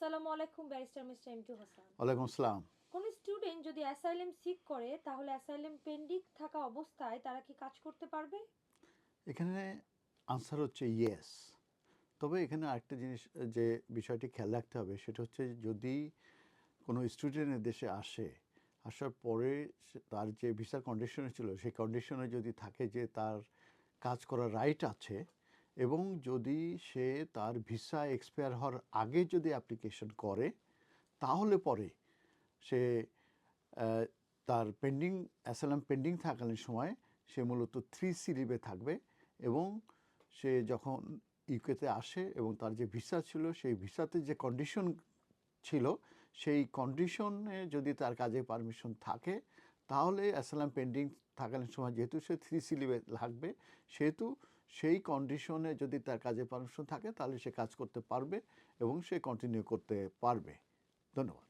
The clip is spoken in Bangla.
আসসালামু আলাইকুম ব্যারিস্টার মিস্টার এমটু হাসান। ওয়ালাইকুম আসসালাম। কোন স্টুডেন্ট যদি অ্যাসাইলেম সিক করে তাহলে অ্যাসাইলেম পেন্ডিং থাকা অবস্থায় তারা কি কাজ করতে পারবে? এখানে আনসার হচ্ছে ইয়েস তবে এখানে আরেকটা জিনিস যে বিষয়টি খেয়াল রাখতে হবে সেটা হচ্ছে যদি কোনো স্টুডেন্ট দেশে আসে আসার পরে তার যে ভিসার কন্ডিশনে ছিল সেই কন্ডিশনে যদি থাকে যে তার কাজ করার রাইট আছে এবং যদি সে তার ভিসা এক্সপায়ার হওয়ার আগে যদি অ্যাপ্লিকেশন করে, তাহলে পরে সে তার পেন্ডিং অ্যাসালাম পেন্ডিং থাকালীন সময় সে মূলত থ্রি সি লিভে থাকবে এবং সে যখন ইউকেতে আসে এবং তার যে ভিসা ছিল, সেই ভিসাতে যে কন্ডিশন ছিল, সেই কন্ডিশনে যদি তার কাজে পারমিশন থাকে তাহলে অ্যাসালাম পেন্ডিং থাকালীন সময় যেহেতু সে থ্রি সি লিভে লাগবে, সেহেতু সেই কন্ডিশনে যদি তার কাজে পারমিশন থাকে, তাহলে সে কাজ করতে পারবে এবং সে কন্টিনিউ করতে পারবে। ধন্যবাদ।